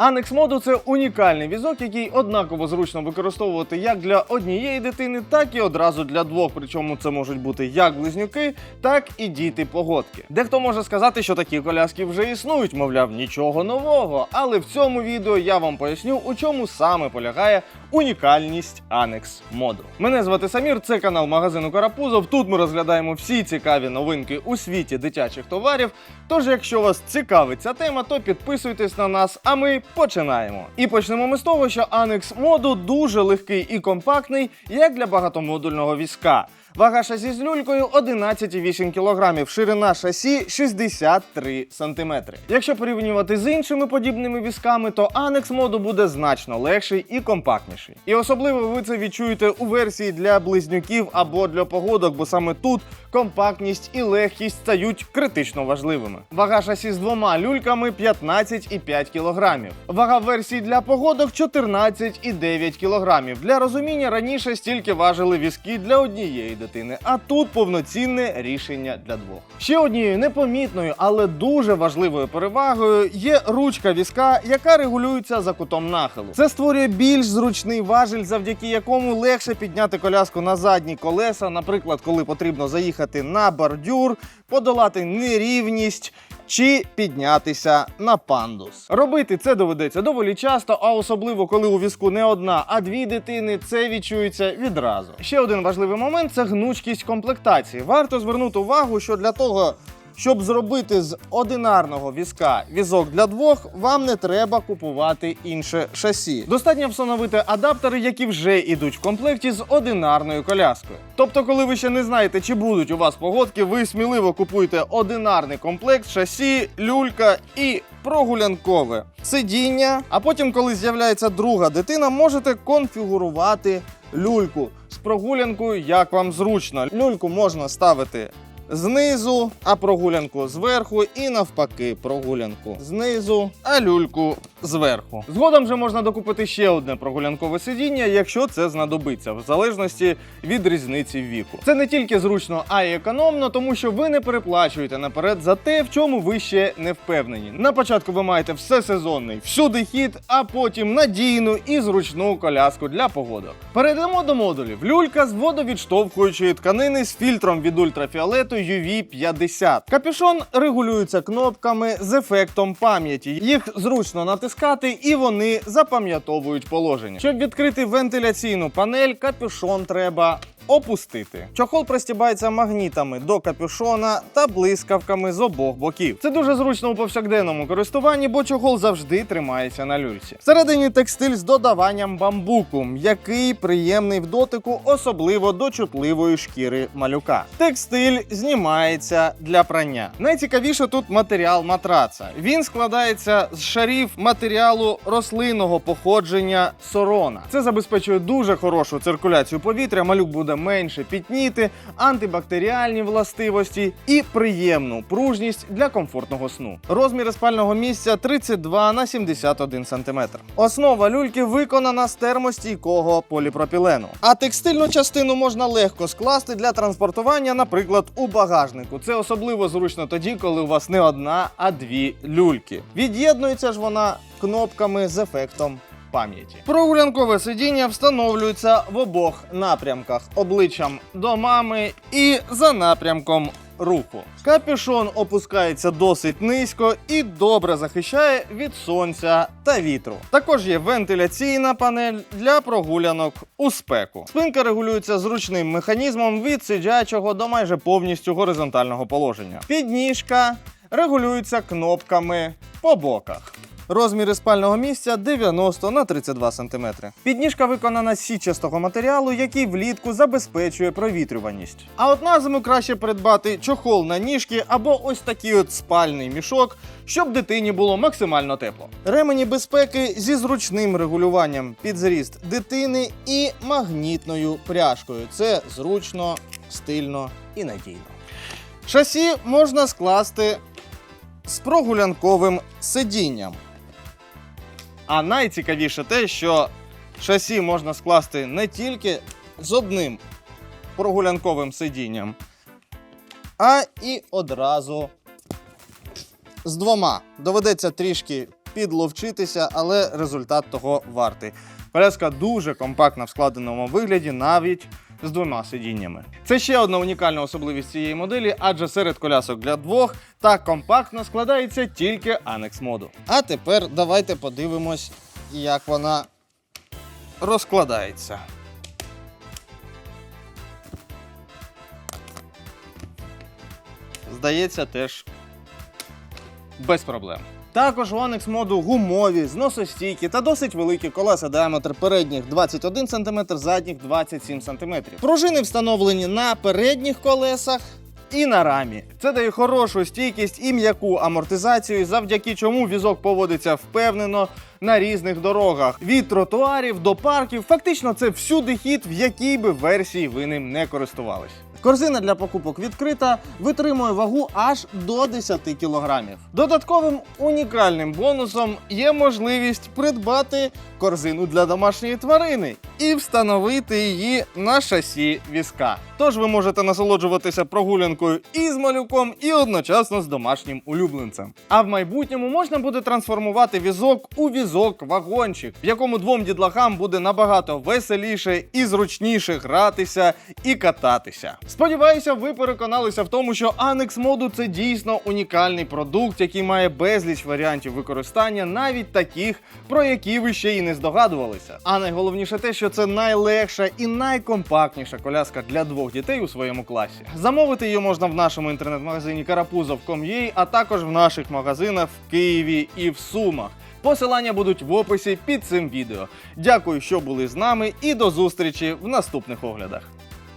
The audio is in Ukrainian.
Annex моду це унікальний візок, який однаково зручно використовувати як для однієї дитини, так і одразу для двох. Причому це можуть бути як близнюки, так і діти погодки. Дехто може сказати, що такі коляски вже існують, мовляв, нічого нового. Але в цьому відео я вам поясню, у чому саме полягає унікальність Annex моду. Мене звати Самір, це канал магазину Карапузов. Тут ми розглядаємо всі цікаві новинки у світі дитячих товарів. Тож, якщо вас цікавить ця тема, то підписуйтесь на нас, а ми починаємо. І почнемо ми з того, що анекс моду дуже легкий і компактний, як для багатомодульного візка. Вага шасі з люлькою 11,8 кг, ширина шасі 63 см. Якщо порівнювати з іншими подібними візками, то Annex моду буде значно легший і компактніший. І особливо ви це відчуєте у версії для близнюків або для погодок, бо саме тут компактність і легкість стають критично важливими. Вага шасі з двома люльками 15,5 кг. Вага версії для погодок 14,9 кг. Для розуміння раніше стільки важили візки для однієї дитини, а тут повноцінне рішення для двох. Ще однією непомітною, але дуже важливою перевагою є ручка візка, яка регулюється за кутом нахилу. Це створює більш зручний важіль, завдяки якому легше підняти коляску на задні колеса, наприклад, коли потрібно заїхати на бордюр, подолати нерівність. Чи піднятися на пандус. Робити це доведеться доволі часто, а особливо коли у візку не одна, а дві дитини, це відчується відразу. Ще один важливий момент це гнучкість комплектації. Варто звернути увагу, що для того, щоб зробити з одинарного візка візок для двох, вам не треба купувати інше шасі. Достатньо встановити адаптери, які вже йдуть в комплекті з одинарною коляскою. Тобто, коли ви ще не знаєте, чи будуть у вас погодки, ви сміливо купуєте одинарний комплект, шасі, люлька і прогулянкове сидіння. А потім, коли з'являється друга дитина, можете конфігурувати люльку з прогулянкою, як вам зручно. Люльку можна ставити знизу, а прогулянку зверху, і навпаки, прогулянку знизу, а люльку зверху. Згодом же можна докупити ще одне прогулянкове сидіння, якщо це знадобиться, в залежності від різниці віку. Це не тільки зручно, а й економно, тому що ви не переплачуєте наперед за те, в чому ви ще не впевнені. На початку ви маєте все сезонний, всюди хід, а потім надійну і зручну коляску для погодок. Перейдемо до модулів. Люлька з водовідштовхуючої тканини з фільтром від ультрафіолету UV50. Капюшон регулюється кнопками з ефектом пам'яті. Їх зручно натискати і вони запам'ятовують положення. Щоб відкрити вентиляційну панель, капюшон треба. Опустити. Чохол пристібається магнітами до капюшона та блискавками з обох боків. Це дуже зручно у повсякденному користуванні, бо чохол завжди тримається на люльці. Всередині текстиль з додаванням бамбуку, який приємний в дотику, особливо до чутливої шкіри малюка. Текстиль знімається для прання. Найцікавіше тут матеріал матраца. Він складається з шарів матеріалу рослинного походження сорона. Це забезпечує дуже хорошу циркуляцію повітря. Малюк буде менше пітніти, антибактеріальні властивості і приємну пружність для комфортного сну. Розміри спального місця 32 на 71 см. Основа люльки виконана з термостійкого поліпропілену. А текстильну частину можна легко скласти для транспортування, наприклад, у багажнику. Це особливо зручно тоді, коли у вас не одна, а дві люльки. Від'єднується ж вона кнопками з ефектом пам'яті. Прогулянкове сидіння встановлюється в обох напрямках: обличчям до мами і за напрямком. Руху. Капюшон опускається досить низько і добре захищає від сонця та вітру. Також є вентиляційна панель для прогулянок у спеку. Спинка регулюється зручним механізмом від сидячого до майже повністю горизонтального положення. Підніжка регулюється кнопками по боках. Розміри спального місця 90 на 32 см. Підніжка виконана з січастого матеріалу, який влітку забезпечує провітрюваність. А от на зиму краще придбати чохол на ніжки або ось такий от спальний мішок, щоб дитині було максимально тепло. Ремені безпеки зі зручним регулюванням під зріст дитини і магнітною пряжкою. Це зручно, стильно і надійно. Шасі можна скласти з прогулянковим сидінням. А найцікавіше те, що шасі можна скласти не тільки з одним прогулянковим сидінням, а і одразу з двома. Доведеться трішки підловчитися, але результат того вартий. Коляска дуже компактна в складеному вигляді, навіть з двома сидіннями. Це ще одна унікальна особливість цієї моделі, адже серед колясок для двох так компактно складається тільки анекс моду. А тепер давайте подивимось, як вона розкладається. Здається, теж без проблем. Також у Annex моду гумові, зносостійкі та досить великі колеса діаметр передніх 21 см, задніх 27 см. Пружини встановлені на передніх колесах. І на рамі це дає хорошу стійкість і м'яку амортизацію, завдяки чому візок поводиться впевнено на різних дорогах від тротуарів до парків. Фактично, це всюди хід, в якій би версії ви ним не користувались. Корзина для покупок відкрита, витримує вагу аж до 10 кілограмів. Додатковим унікальним бонусом є можливість придбати корзину для домашньої тварини і встановити її на шасі візка. Тож ви можете насолоджуватися прогулянкою і з малюком, і одночасно з домашнім улюбленцем. А в майбутньому можна буде трансформувати візок у візок-вагончик, в якому двом дідлахам буде набагато веселіше і зручніше гратися і кататися. Сподіваюся, ви переконалися в тому, що Annex моду це дійсно унікальний продукт, який має безліч варіантів використання, навіть таких, про які ви ще й не здогадувалися. А найголовніше те, що це найлегша і найкомпактніша коляска для двох дітей у своєму класі. Замовити її можна в нашому інтернет-магазині Карапузов.com.ua, а також в наших магазинах в Києві і в Сумах. Посилання будуть в описі під цим відео. Дякую, що були з нами, і до зустрічі в наступних оглядах.